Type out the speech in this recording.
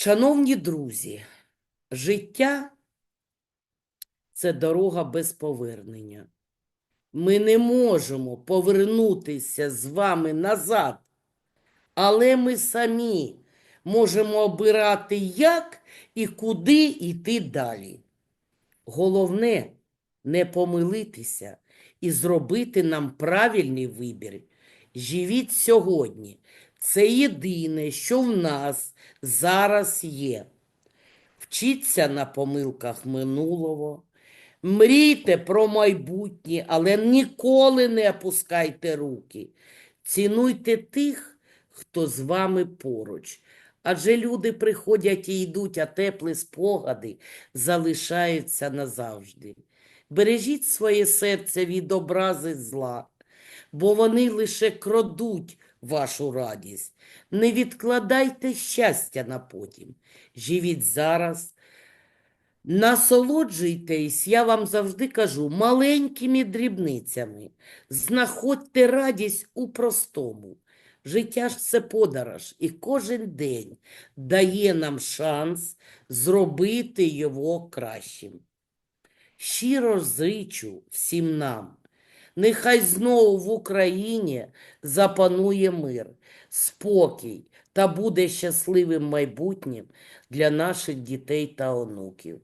Шановні друзі, життя це дорога без повернення. Ми не можемо повернутися з вами назад, але ми самі можемо обирати, як і куди йти далі. Головне не помилитися і зробити нам правильний вибір. Живіть сьогодні. Це єдине, що в нас зараз є. Вчіться на помилках минулого, мрійте про майбутнє, але ніколи не опускайте руки. Цінуйте тих, хто з вами поруч. Адже люди приходять і йдуть, а теплі спогади залишаються назавжди. Бережіть своє серце від образи зла, бо вони лише крадуть вашу радість. Не відкладайте щастя на потім. Живіть зараз. Насолоджуйтесь, я вам завжди кажу, маленькими дрібницями. Знаходьте радість у простому. Життя ж це подорож, і кожен день дає нам шанс зробити його кращим. Щиро зичу всім нам. Нехай знову в Україні запанує мир, спокій та буде щасливим майбутнім для наших дітей та онуків.